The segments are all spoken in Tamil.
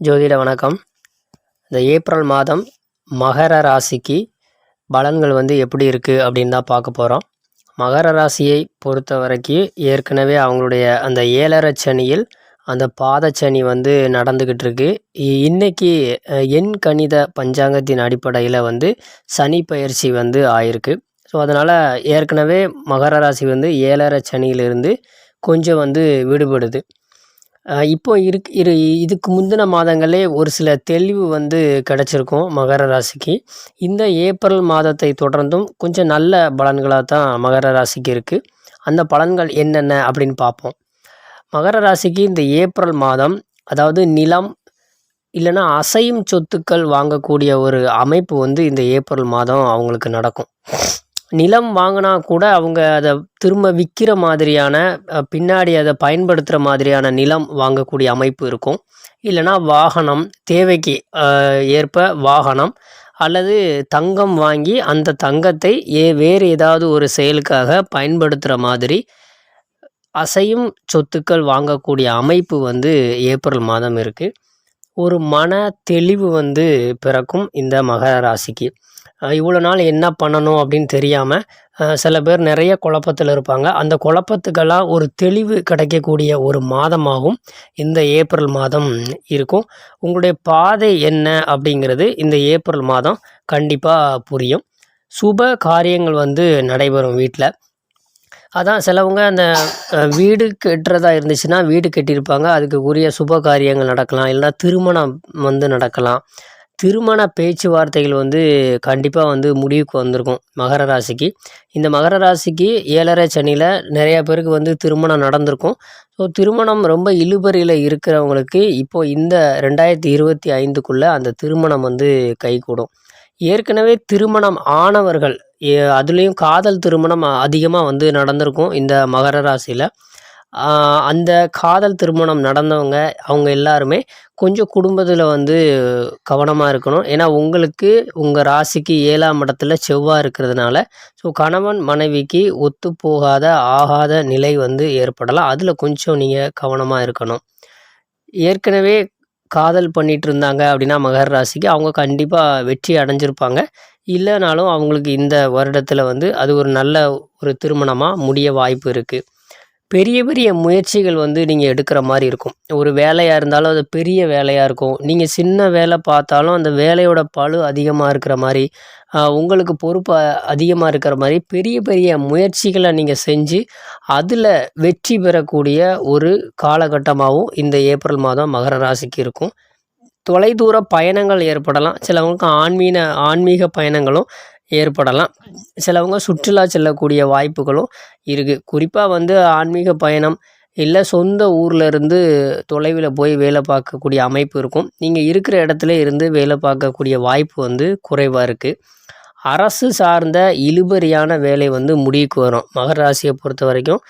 ஜோதிட வணக்கம். இந்த ஏப்ரல் மாதம் மகர ராசிக்கு பலன்கள் வந்து எப்படி இருக்குது அப்படின்னு தான் பார்க்க போகிறோம் மகர ராசியை பொறுத்த வரைக்கும் ஏற்கனவே அவங்களுடைய அந்த ஏழரை சனியில் அந்த பாதச்சனி வந்து நடந்துக்கிட்டு இருக்கு. இ- இன்னைக்கு எண் கணித பஞ்சாங்கத்தின் அடிப்படையில் வந்து சனி பயிற்சி வந்து ஆயிருக்கு. ஸோ அதனால் ஏற்கனவே மகர ராசி வந்து ஏழரை சனியிலிருந்து கொஞ்சம் வந்து விடுபடுது. இப்போ இருக் இரு இதுக்கு முந்தின மாதங்களே ஒரு சில தெளிவு வந்து கிடச்சிருக்கும் மகர ராசிக்கு. இந்த ஏப்ரல் மாதத்தை தொடர்ந்தும் கொஞ்சம் நல்ல பலன்களாக தான் மகர ராசிக்கு இருக்குது அந்த பலன்கள் என்னென்ன அப்படின்னு பார்ப்போம். மகர ராசிக்கு இந்த ஏப்ரல் மாதம் அதாவது நிலம் இல்லைன்னா அசையும் சொத்துக்கள் வாங்கக்கூடிய ஒரு அமைப்பு வந்து இந்த ஏப்ரல் மாதம் அவங்களுக்கு நடக்கும். நிலம் வாங்கினா கூட அவங்க அதை திரும்ப விற்கிற மாதிரியான பின்னாடி அதை பயன்படுத்துகிற மாதிரியான நிலம் வாங்கக்கூடிய அமைப்பு இருக்கும். இல்லைன்னா வாகனம் தேவைக்கு ஏற்ப வாகனம் அல்லது தங்கம் வாங்கி அந்த தங்கத்தை ஏ வேறு ஏதாவது ஒரு செயலுக்காக பயன்படுத்துகிற மாதிரி அசையும் சொத்துக்கள் வாங்கக்கூடிய அமைப்பு வந்து ஏப்ரல் மாதம் இருக்குது ஒரு மன தெளிவு வந்து பிறக்கும் இந்த மகர ராசிக்கு. இவ்வளோ நாள் என்ன பண்ணணும் அப்படின்னு தெரியாமல் சில பேர் நிறைய குழப்பத்தில் இருப்பாங்க. அந்த குழப்பத்துக்கெல்லாம் ஒரு தெளிவு கிடைக்கக்கூடிய ஒரு மாதமாகவும் இந்த ஏப்ரல் மாதம் இருக்கும். உங்களுடைய பாதை என்ன அப்படிங்கிறது இந்த ஏப்ரல் மாதம் கண்டிப்பாக புரியும். சுப காரியங்கள் வந்து நடைபெறும் வீட்டில் அதான் சிலவங்க அந்த வீடு கட்டுறதா இருந்துச்சுன்னா வீடு கட்டியிருப்பாங்க. அதுக்கு உரிய சுப காரியங்கள் நடக்கலாம். இல்லைன்னா திருமணம் வந்து நடக்கலாம். திருமண பேச்சுவார்த்தைகள் வந்து கண்டிப்பாக வந்து முடிவுக்கு வந்திருக்கும் மகர ராசிக்கு. இந்த மகர ராசிக்கு ஏழரை சனியில் நிறைய பேருக்கு வந்து திருமணம் நடந்திருக்கும். ஸோ திருமணம் ரொம்ப இழுபறியில் இருக்கிறவங்களுக்கு இப்போது இந்த ரெண்டாயிரத்தி இருபத்தி ஐந்துக்குள்ளே அந்த திருமணம் வந்து கைகூடும். ஏற்கனவே திருமணம் ஆனவர்கள் ஏ- அதுலேயும் காதல் திருமணம் அதிகமாக வந்து நடந்திருக்கும் இந்த மகர ராசியில். அந்த காதல் திருமணம் நடந்தவங்க அவங்க எல்லாருமே கொஞ்சம் குடும்பத்தில் வந்து கவனமாக இருக்கணும். ஏன்னா உங்களுக்கு உங்கள் ராசிக்கு ஏழாம் இடத்துல செவ்வாய் இருக்கிறதுனால ஸோ கணவன் மனைவிக்கு ஒத்து போகாத ஆகாத நிலை வந்து ஏற்படலாம். அதில் கொஞ்சம் நீங்கள் கவனமாக இருக்கணும். ஏற்கனவே காதல் பண்ணிட்டு இருந்தாங்க அப்படின்னா மகர ராசிக்கு அவங்க கண்டிப்பாக வெற்றி அடைஞ்சிருப்பாங்க. இல்லைனாலும் அவங்களுக்கு இந்த வருடத்தில் வந்து அது ஒரு நல்ல ஒரு திருமணமாக முடிய வாய்ப்பு இருக்குது பெரிய பெரிய முயற்சிகள் வந்து நீங்கள் எடுக்கிற மாதிரி இருக்கும். ஒரு வேலையாக இருந்தாலும் அது பெரிய வேலையாக இருக்கும். நீங்கள் சின்ன வேலை பார்த்தாலும் அந்த வேலையோட பழு அதிகமாக இருக்கிற மாதிரி உங்களுக்கு பொறுப்பு அதிகமாக இருக்கிற மாதிரி பெரிய பெரிய முயற்சிகளை நீங்கள் செஞ்சு அதில் வெற்றி பெறக்கூடிய ஒரு காலகட்டமாகவும் இந்த ஏப்ரல் மாதம் மகர ராசிக்கு இருக்கும். தொலைதூர பயணங்கள் ஏற்படலாம். சிலவங்களுக்கு ஆன்மீக ஆன்மீக பயணங்களும் ஏற்படலாம். சிலவங்க சுற்றுலா செல்லக்கூடிய வாய்ப்புகளும் இருக்குது குறிப்பாக வந்து ஆன்மீக பயணம் இல்லை சொந்த ஊரில் இருந்து தொலைவில் போய் வேலை பார்க்கக்கூடிய அமைப்பு இருக்கும். நீங்கள் இருக்கிற இடத்துல இருந்து வேலை பார்க்கக்கூடிய வாய்ப்பு வந்து குறைவாக இருக்குது அரசு சார்ந்த இழுபறியான வேலை வந்து முடிவுக்கு வரும். மகர ராசியை பொறுத்த வரைக்கும்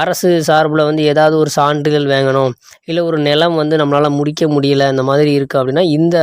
அரசு சார்பில் வந்து ஏதாவது ஒரு சான்றிதழ் வாங்கணும் இல்லை ஒரு நிலம் வந்து நம்மளால் முடிக்க முடியல இந்த மாதிரி இருக்குது அப்படின்னா இந்த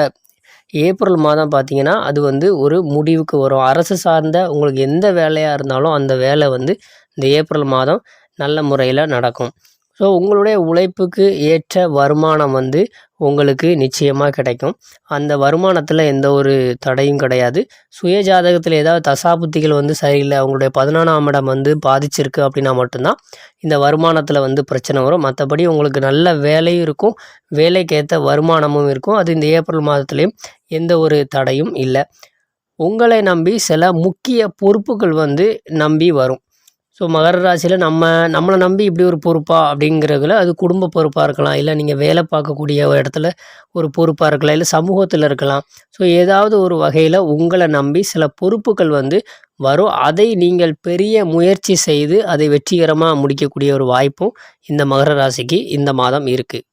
ஏப்ரல் மாதம் பார்த்தீங்கன்னா அது வந்து ஒரு முடிவுக்கு வரும். அரசு சார்ந்த உங்களுக்கு எந்த வேலையாக இருந்தாலும் அந்த வேலை வந்து இந்த ஏப்ரல் மாதம் நல்ல முறையில் நடக்கும். ஸோ உங்களுடைய உழைப்புக்கு ஏற்ற வருமானம் வந்து உங்களுக்கு நிச்சயமாக கிடைக்கும். அந்த வருமானத்தில் எந்த ஒரு தடையும் கிடையாது. சுய ஜாதகத்தில் ஏதாவது தசாபுத்திகள் வந்து சரியில்லை அவங்களுடைய பதினாலாம் இடம் வந்து பாதிச்சிருக்கு அப்படின்னா மட்டும்தான் இந்த வருமானத்தில் வந்து பிரச்சனை வரும். மற்றபடி உங்களுக்கு நல்ல வேலையும் இருக்கும் வேலைக்கேற்ற வருமானமும் இருக்கும். அது இந்த ஏப்ரல் மாதத்துலேயும் எந்த ஒரு தடையும் இல்லை. உங்களை நம்பி சில முக்கிய பொறுப்புகள் வந்து நம்பி வரும். ஸோ மகர ராசியில் நம்ம நம்மளை நம்பி இப்படி ஒரு பொறுப்பா அப்படிங்கிறதுல அது குடும்ப பொறுப்பாக இருக்கலாம். இல்லை நீங்கள் வேலை பார்க்கக்கூடிய ஒரு இடத்துல ஒரு பொறுப்பாக இருக்கலாம். இல்லை சமூகத்தில் இருக்கலாம். ஸோ ஏதாவது ஒரு வகையில் உங்களை நம்பி சில பொறுப்புகள் வந்து வரும். அதை நீங்கள் பெரிய முயற்சி செய்து அதை வெற்றிகரமாக முடிக்கக்கூடிய ஒரு வாய்ப்பும் இந்த மகர ராசிக்கு இந்த மாதம் இருக்குது